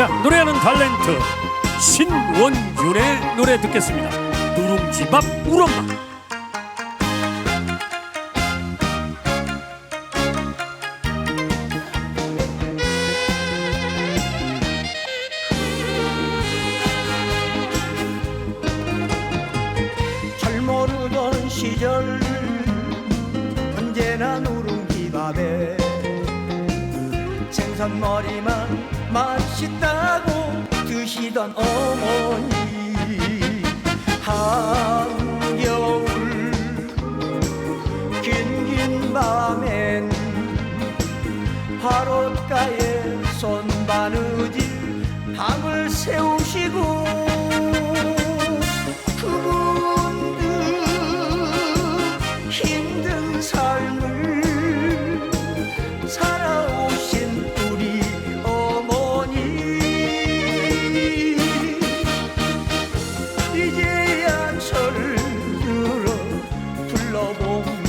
자 노래하는 탤런트 신원윤의 노래 듣겠습니다. 누룽지밥 우엄마 시절 언제나 누 생선머리만 맛있다고 드시던 어머니. 한겨울 긴긴 밤엔 화롯가에 손바느질 밤을 새우시고 bom.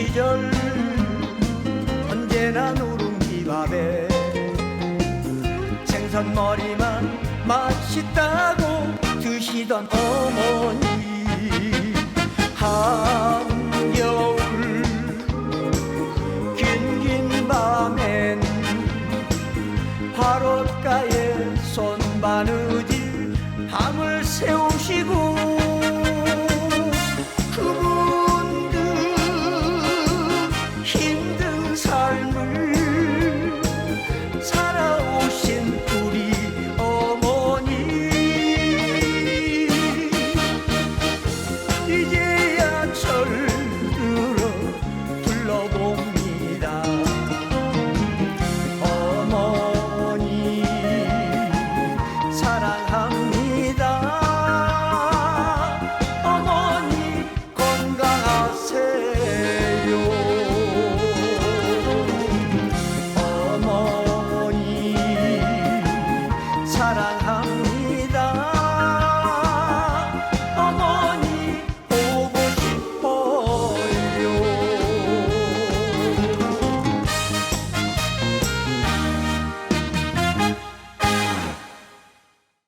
시절 언제나 누룽지밥에 생선머리만 맛있다고 드시던 어머니 한겨울 긴긴 밤엔 화롯가에 손바느질 밤을 새우시고 hung